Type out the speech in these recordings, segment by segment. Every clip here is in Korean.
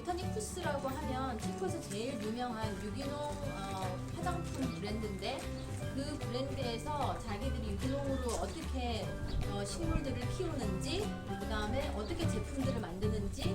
어, 보타니쿠스라고 하면 체코에서 제일 유명한 유기농 어, 화장품 브랜드인데 그 브랜드에서 자기들이 유기농으로 어떻게 어, 식물들을 키우는지 그 다음에 어떻게 제품들을 만드는지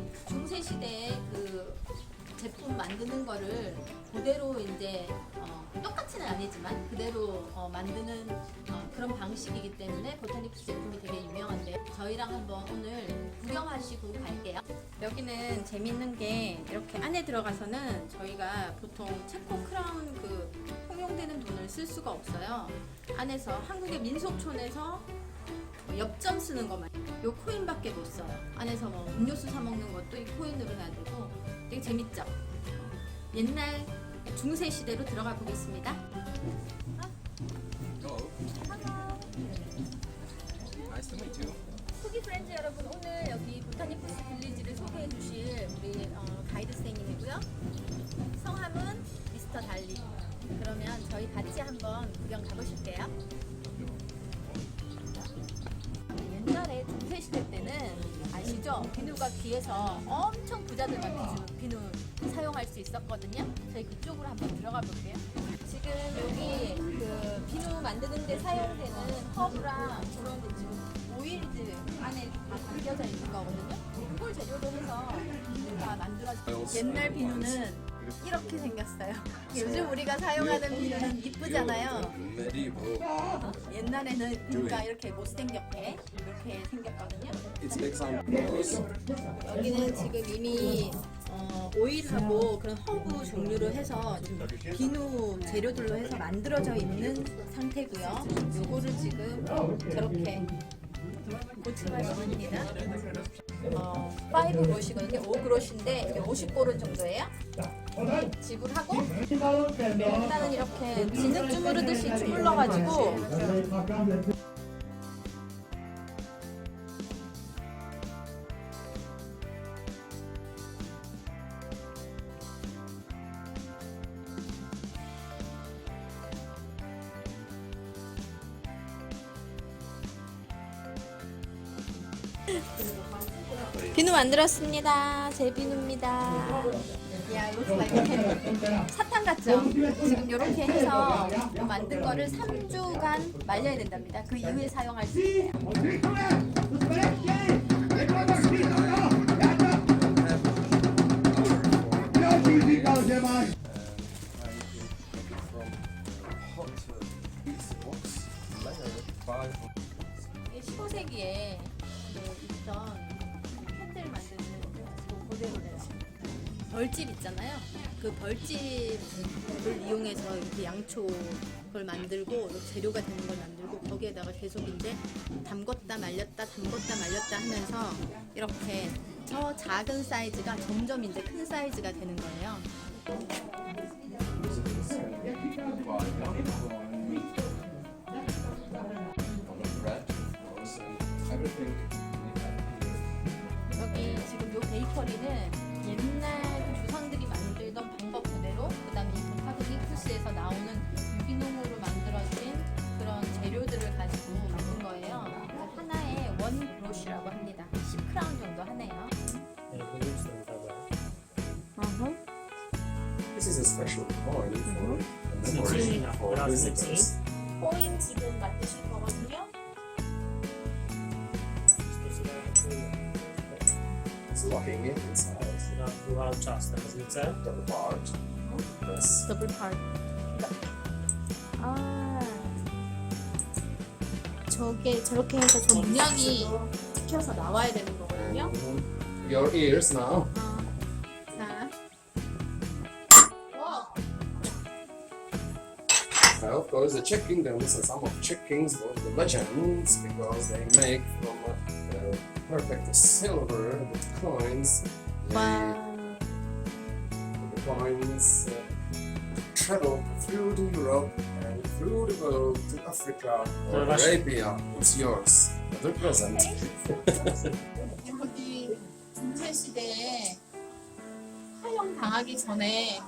제품 만드는 거를 그대로 이제 어, 똑같이는 아니지만 그대로 어, 만드는 어, 그런 방식이기 때문에 보타니쿠스 제품이 되게 유명한데 저희랑 한번 오늘 구경하시고 갈게요. 여기는 재밌는 게 이렇게 안에 들어가서는 저희가 보통 체코 크라운 그 통용되는 돈을 쓸 수가 없어요. 안에서 한국의 민속촌에서 뭐 엽전 쓰는 것만 요 코인밖에 못 써요. 안에서 뭐 음료수 사 먹는 것도 이 코인으로 되고 되게 재밌죠. 옛날 중세 시대로 들어가 보겠습니다. 후기 프렌즈 여러분 오늘 여기 보타니쿠스 빌리지를 소개해 주실 우리 어, 가이드 선생님이고요. 성함은 미스터 달리. 그러면 저희 같이 한번 구경 가보실게요. 중세 시대 때는 아시죠? 비누가 귀해서 엄청 부자들만 비누, 비누 사용할 수 있었거든요. 저희 그쪽으로 한번 들어가 볼게요. 지금 여기 그 비누 만드는 데 사용되는 허브랑 그런 게 지금 오일들 안에 다 담겨져 있는 거거든요. 그걸 재료로 해서 비누가 만들어져. 옛날 비누는 이렇게 생겼어요. 요즘 우리가 사용하는 비누는 이쁘잖아요. 옛날에는 비누가 이렇게 못생겼게 이렇게 생겼거든요. 여기는 지금 이미 어, 오일하고 그런 허브 종류로 해서 지금 비누 재료들로 해서 만들어져 있는 상태고요. 요거를 지금 저렇게 합니다. 어, 5그롯이거든요. 5그롯인데 이게 50고른 정도예요. 지불하고 일단은 이렇게 진흙 주무르듯이 주물러가지고 비누 만들었습니다. 제 비누입니다. 야, 이거 이렇게 사탕 같죠? 지금 이렇게 해서 만든 거를 3주간 말려야 된답니다. 그 이후에 사용할 수 있어요. 그 벌집을 이용해서 이렇게 양초 걸 만들고 재료가 되는 걸 만들고 거기에다가 계속 이제 담궜다 말렸다 담궜다 말렸다 하면서 이렇게 저 작은 사이즈가 점점 이제 큰 사이즈가 되는 거예요. 여기 지금 요 베이커리는 옛날 만들던 방법 그대로 그다음에 이 보타니쿠스에서 나오는 유기농으로 만들어진 그런 재료들을 가지고 만든 거예요. 하나에 원 브로시라고 합니다. 10크라운 정도 하네요. This is a special coin for Sixteen, for around visitors. 코인 지금 만드실 거거든요. It's locking it inside Była czas na różnicę. the part. Press. 더블 파 아. 저게 저렇게 해서 저 문양이 찍혀서 나와야 되는 거거든요. And your ears now. 어. 자. 와. Now, of course, the Czech kingdoms and some of Czech kings were the legends because they make from uh, perfect silver the coins. The coins uh, travel through to Europe and through the world to Africa or Arabia. It's yours. The present. 여기 중세 시대에 사형 당하기 전에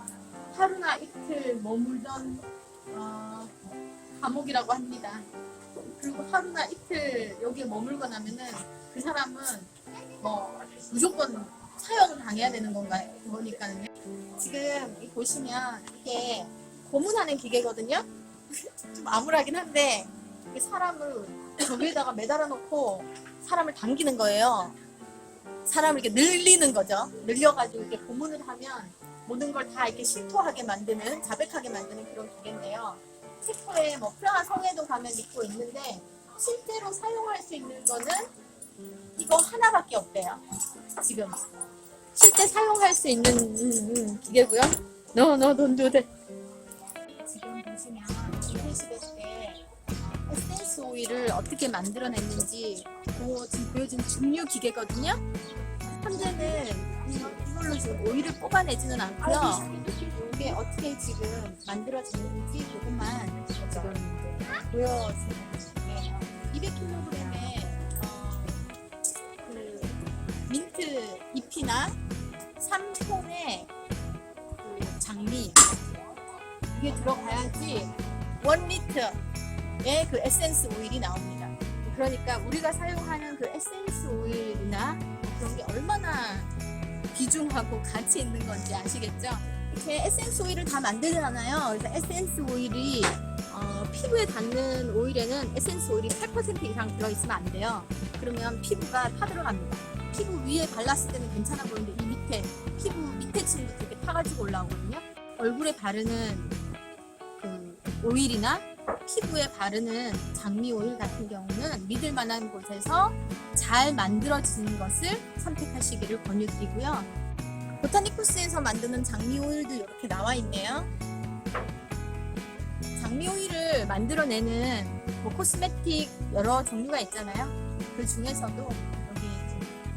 하루나 이틀 머물던 어, 감옥이라고 합니다. 그리고 하루나 이틀 여기에 머물고 나면은 그 사람은 뭐 무조건 사용 당해야 되는 건가요? 그러니까요. 지금 이 보시면 이게 고문하는 기계거든요. 좀 암울하긴 한데 이 사람을 저기에다가 매달아 놓고 사람을 당기는 거예요. 사람을 이렇게 늘리는 거죠. 늘려가지고 이렇게 고문을 하면 모든 걸 다 이렇게 실토하게 만드는 자백하게 만드는 그런 기계인데요. 체코에 뭐 프라하 성에도 가면 있고 있는데 실제로 사용할 수 있는 거는 이거 하나밖에 없대요. 지금 실제 사용할 수 있는 음, 음, 기계고요. 너너 돈도 돼. 지금 보시면 때 에센스 오일을 어떻게 만들어냈는지 그 지금 보여준 중류 기계거든요. 현재는 이- 이걸로 지금 오일을 뽑아내지는 않고요. 이게 어떻게 지금 만들어지는지 조금만 지금 보여주는 거예요. 200kg에 어, 그 민트 잎이나 3톤의 그 장미 이게 들어가야지 1리터의 그 에센스 오일이 나옵니다. 그러니까 우리가 사용하는 그 에센스 오일이나 그런 게 얼마나 비중하고 가치 있는 건지 아시겠죠? 이렇게 에센스 오일을 다 만들잖아요. 그래서 에센스 오일이 어, 피부에 닿는 오일에는 에센스 오일이 8% 이상 들어있으면 안 돼요. 그러면 피부가 타들어갑니다. 피부 위에 발랐을 때는 괜찮아 보이는데 이 밑에 피부 밑에 층도 되게 타가지고 올라오거든요. 얼굴에 바르는 그 오일이나 피부에 바르는 장미 오일 같은 경우는 믿을 만한 곳에서 잘 만들어진 것을 선택하시기를 권유드리고요. 보타니쿠스에서 만드는 장미 오일도 이렇게 나와 있네요. 장미 오일을 만들어내는 뭐 코스메틱 여러 종류가 있잖아요. 그 중에서도 여기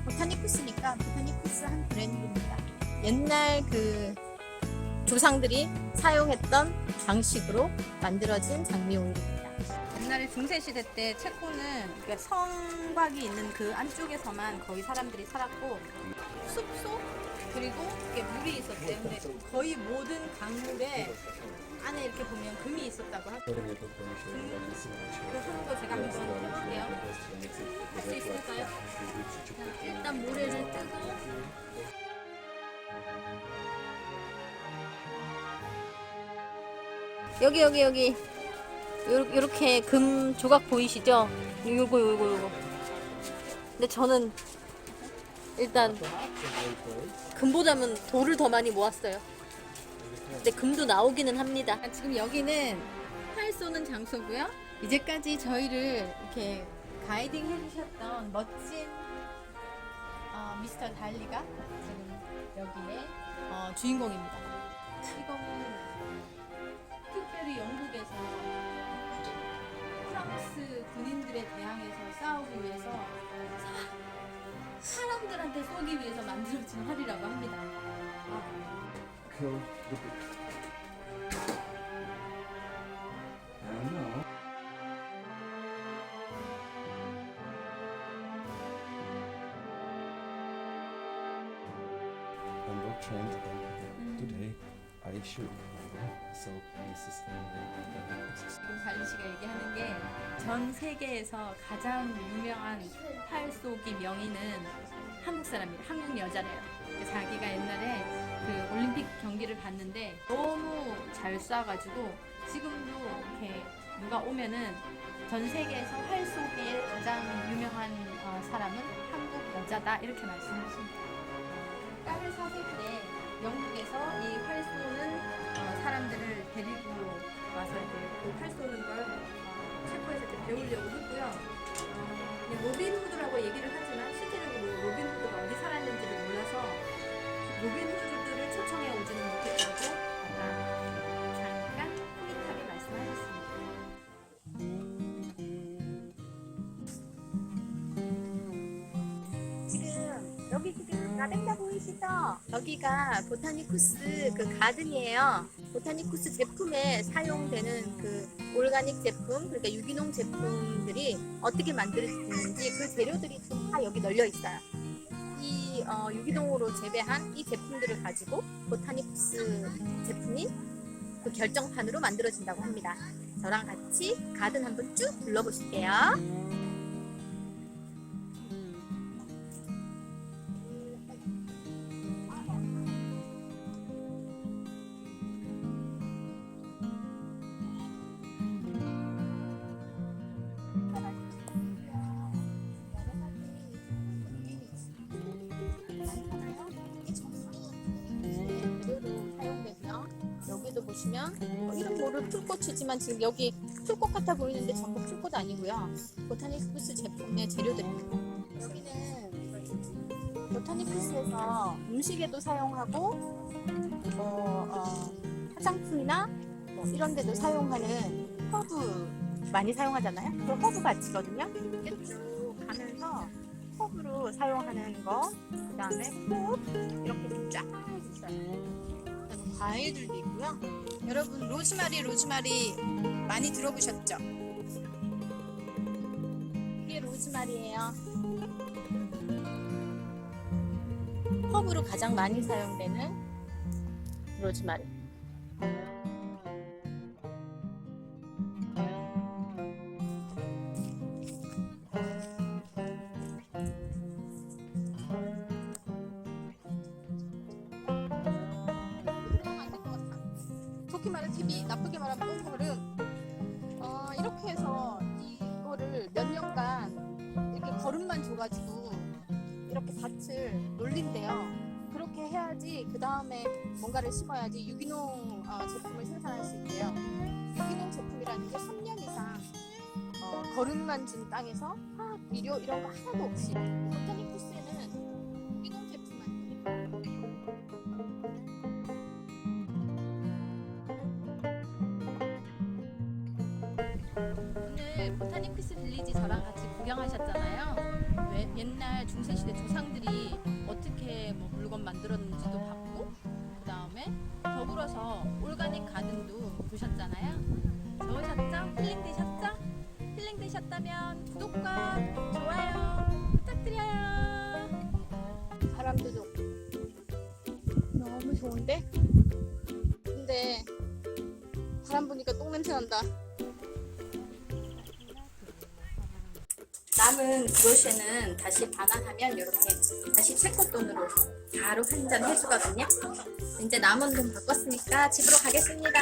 보타니쿠스니까 보타니쿠스 한 브랜드입니다. 옛날 그 조상들이 사용했던 방식으로 만들어진 장미 오일입니다. 옛날에 중세 시대 때 체코는 그러니까 성곽이 있는 그 안쪽에서만 거의 사람들이 살았고 숲속 그리고 이렇게 물이 있었대요. 근데 거의 모든 강물에 안에 이렇게 보면 금이 있었다고 하고 그 하는 거 제가 한번 해볼게요. 할 수 있을까요? 자, 일단 모래를 뜨고 여기 여기 여기 요, 요렇게 금 조각 보이시죠? 요거 요거 요거 근데 저는 일단 금보다는 돌을 더 많이 모았어요. 근데 금도 나오기는 합니다. 아, 지금 여기는 활 쏘는 장소고요. 이제까지 저희를 이렇게 가이딩 해주셨던 멋진 어, 미스터 달리가 지금 여기에 어, 주인공입니다. 이거 사람들한테 쏘기 위해서 만들어진 활이라고 합니다. I'm not trained today. I should. So this is 지금 달리 씨가 얘기하는 게 전 세계에서 가장 유명한 활 쏘기 명인은 한국 사람이에요. 한국 여자래요. 자기가 옛날에 그 올림픽 경기를 봤는데 너무 잘 쏴가지고 지금도 이렇게 누가 오면은 전 세계에서 활 쏘기에 가장 유명한 어, 사람은 한국 여자다 이렇게 말씀하십니다. 까를 사슬 때 영국에서 이 활 쏘는 어, 사람들을 데리고 와서 이제 그활 쏘는 걸 어, 체코에서 이제 배우려고 했고요. 어, 그냥 로빈 후드라고 얘기를 하지만 실제적으로 로빈 후드가 어디 살았는지를 몰라서 로빈 후드들을 초청해 오지는 못했다고 아까 잠깐 포인트하게 말씀하셨습니다. 지금 여기 라벤더 보이시죠? 여기가 보타니 쿠스 그 가든이에요. 보타니 쿠스 제품에 사용되는 그 올가닉 제품, 그러니까 유기농 제품들이 어떻게 만들어지는지 그 재료들이 다 여기 널려 있어요. 이 어, 유기농으로 재배한 이 제품들을 가지고 보타니 쿠스 제품이 그 결정판으로 만들어진다고 합니다. 저랑 같이 가든 한번 쭉 둘러보실게요. 보시면 뭐 이런 모를 풀꽃이지만 지금 여기 풀꽃 같아 보이는데 전부 풀꽃 아니고요. 보타닉푸스 제품의 재료들입니다. 여기는 보타닉푸스에서 음식에도 사용하고 뭐 어, 화장품이나 뭐 이런 데도 사용하는 허브 많이 사용하잖아요. 그 허브 가치거든요. 이렇게 쭉 가면서 허브로 사용하는 거, 그 다음에 꽃 이렇게 쫙 있어요. 과일들도 있고요. 여러분 로즈마리 로즈마리 많이 들어보셨죠? 이게 로즈마리예요. 허브로 가장 많이 사용되는 로즈마리. 년간 이렇게 거름만 줘가지고 이렇게 밭을 놀린대요. 그렇게 해야지 그 다음에 뭔가를 심어야지 유기농 어, 제품을 생산할 수 있대요. 유기농 제품이라는 게 3년 이상 어, 거름만 준 땅에서 화학 비료 이런 거 하나도 없이 보타니쿠스에는 유기농 제품만 오늘 보타니크스 빌리지 저랑 같이 구경하셨잖아요. 왜- 옛날 중세시대 조상들이 어떻게 뭐 물건 만들었는지도 봤고, 그 다음에 더불어서 올가닉 가든도 보셨잖아요. 좋으셨죠? 힐링 되셨죠? 힐링 되셨다면 구독과 좋아요 부탁드려요. 바람도 너무 좋은데? 근데 바람 부니까 똥 냄새 난다. 남은 브로쉐는 다시 반환하면 이렇게 다시 체코 돈으로 바로 환전 해주거든요. 이제 남은 돈 바꿨으니까 집으로 가겠습니다.